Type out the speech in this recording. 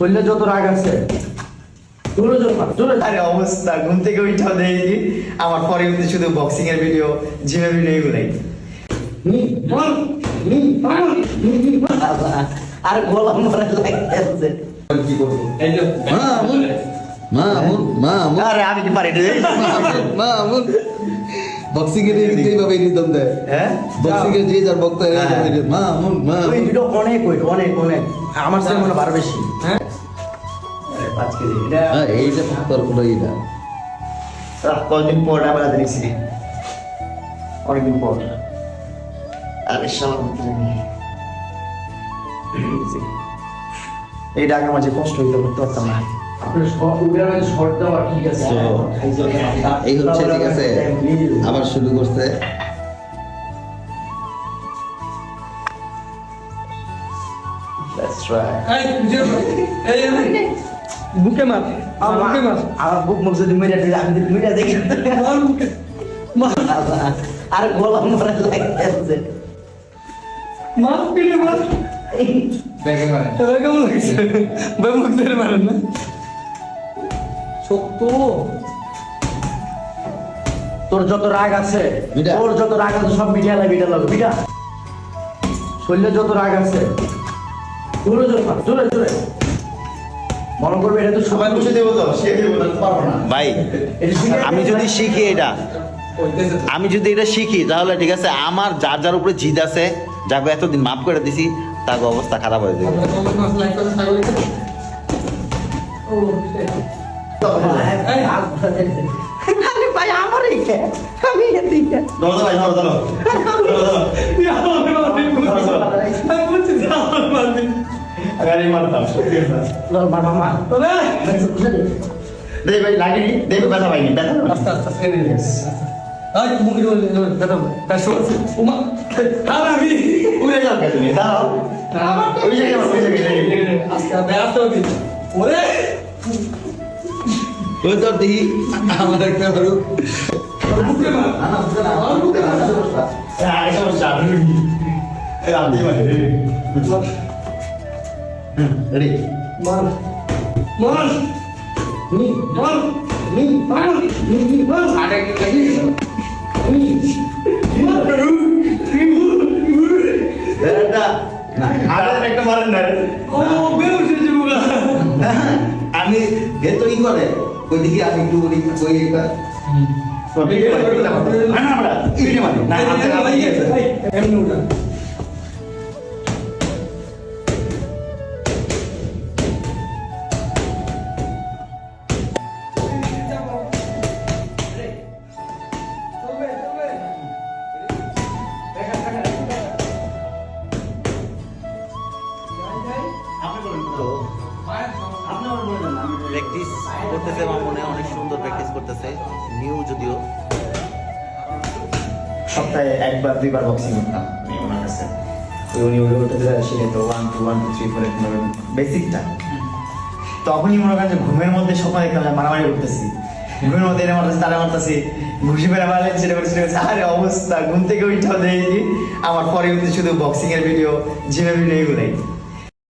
শরীরে যত রাগ আছে আরে অবস্থা ঘুম থেকে উঠাও দেখি আমার পরে শুধু বক্সিং এর ভিডিও জিমের ভিডিও এগুলাই। আর গলা মরে লাগতেছে। কি করব? যে মামুন মামুন মামুন। আরে আমি কি পারি রে? মামুন বক্সিং এর এইভাবে রিদম দেয়? হ্যাঁ? বক্সিং এর যে যার বক্তা। মামুন ওই মামুন। ভিডিও অনেক অনেক অনেক আমার সাথে মনে হয় বেশি। হ্যাঁ? পাঁচ কেজি। এটা হ্যাঁ এইটা তোর কোনো ই না আহ, কতদিন পর আবার দেখছি অনেকদিন পর। আরে শালা এই ডাকা মাঝে কষ্ট হইতে করতে পারতাম না। এই হচ্ছে ঠিক আছে। আবার শুরু করছে। এই এই বুকে মার আর বুকে মার। বুক মুখ যদি মেরে দিলে আমি যদি মেরে দেখি মার বুকে মার। আর গলা মরে লাগতেছে মার বুকে মার। ব্যাগে মারে এবার কেমন লাগছে ভাই মুখ ধরে মারেন না। শক্ত। তোর যত রাগ আছে। তোর যত রাগ আছে সব মিডিয়া লাগে মিডিয়া লাগে বিটা শরীরে যত রাগ আছে জোরে জোরে মার, জোরে জোরে মনে করবে এটা তো সবাই বুঝে দেবো তো সে দেবো না পারব না। ভাই আমি যদি শিখি এটা আমি যদি এটা শিখি তাহলে ঠিক আছে আমার যার যার উপরে জিদ আছে যাকে এতদিন মাফ করে দিছি তার অবস্থা খারাপ হয়ে যাবে। আরে ভাই আমার এই কে? আমি আরে মারতাম দেই ভাই লাগেনি দেই। ব্যথা পাইনি ব্যথা। আস্তে আস্তে আস্তে এনে দিস আই মুখে দাদা তার সময় ওমা আর আমি। উড়ে যাও তুমি? দাঁড়াও। ওই জায়গায় ওই জায়গায়, আস্তে আস্তে আস্তে ওরে! ওই তোর দেখি আমার একটা মার। সমস্যা, আমি মানে, ready? মার মার মার মার মার আরে কি লাগি একটা মারেন না ও বেউস হয়ে আমি গে তো ই করে ওই দিকে আমি একটু ওই একটা না, না। না, না, উঠা প্র্যাকটিস করতেছে আমার মনে, অনেক সুন্দর প্র্যাকটিস করতেছে। নিউ যদিও। সপ্তাহে একবার, দুইবার বক্সিং করতাম তখনই মনে করেন যে ঘুমের মধ্যে দেখতাম মারামারি করতেছি। ঘুমের মধ্যে এনে মারতেছি। তারা ঘুষি মেরে মারলে সেটা করে আরে অবস্থা, ঘুম থেকে উঠাও দেখি, আমার পরে শুধু বক্সিং এর ভিডিও জিমের ভিডিও এগুলাই।